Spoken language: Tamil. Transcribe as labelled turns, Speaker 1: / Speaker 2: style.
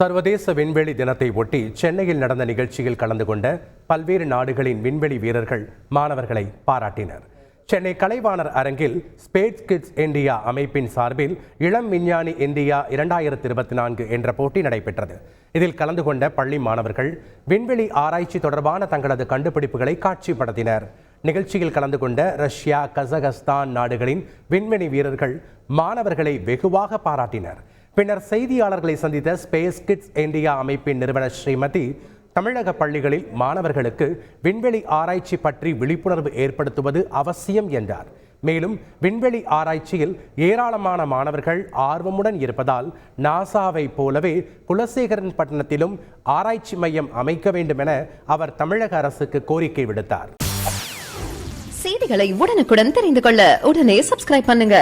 Speaker 1: சர்வதேச விண்வெளி தினத்தை ஒட்டி சென்னையில் நடந்த நிகழ்ச்சியில் கலந்து கொண்ட பல்வேறு நாடுகளின் விண்வெளி வீரர்கள் மாணவர்களை பாராட்டினர். சென்னை கலைவாணர் அரங்கில் ஸ்பேஸ் கிட்ஸ் இந்தியா அமைப்பின் சார்பில் இளம் விஞ்ஞானி இந்தியா இரண்டாயிரத்தி இருபத்தி நான்கு என்ற போட்டி நடைபெற்றது. இதில் கலந்து கொண்ட பள்ளி மாணவர்கள் விண்வெளி ஆராய்ச்சி தொடர்பான தங்களது கண்டுபிடிப்புகளை காட்சிப்படுத்தினர். நிகழ்ச்சியில் கலந்து கொண்ட ரஷ்யா கசகஸ்தான் நாடுகளின் விண்வெளி வீரர்கள் மாணவர்களை வெகுவாக பாராட்டினர். பின்னர் செய்தியாளர்களை சந்தித்த ஸ்பேஸ் கிட்ஸ் இந்தியா அமைப்பின் நிறுவனர் ஸ்ரீமதி தமிழக பள்ளிகளில் மாணவர்களுக்கு விண்வெளி ஆராய்ச்சி பற்றி விழிப்புணர்வு ஏற்படுத்துவது அவசியம் என்றார். மேலும் விண்வெளி ஆராய்ச்சியில் ஏராளமான மாணவர்கள் ஆர்வமுடன் இருப்பதால் நாசாவை போலவே குலசேகரன் பட்டணத்திலும் ஆராய்ச்சி மையம் அமைக்க வேண்டும் என அவர் தமிழக அரசுக்கு கோரிக்கை விடுத்தார்.
Speaker 2: செய்திகளை உடனுக்குடன் தெரிந்து கொள்ள உடனே சப்ஸ்கிரைப் பண்ணுங்க.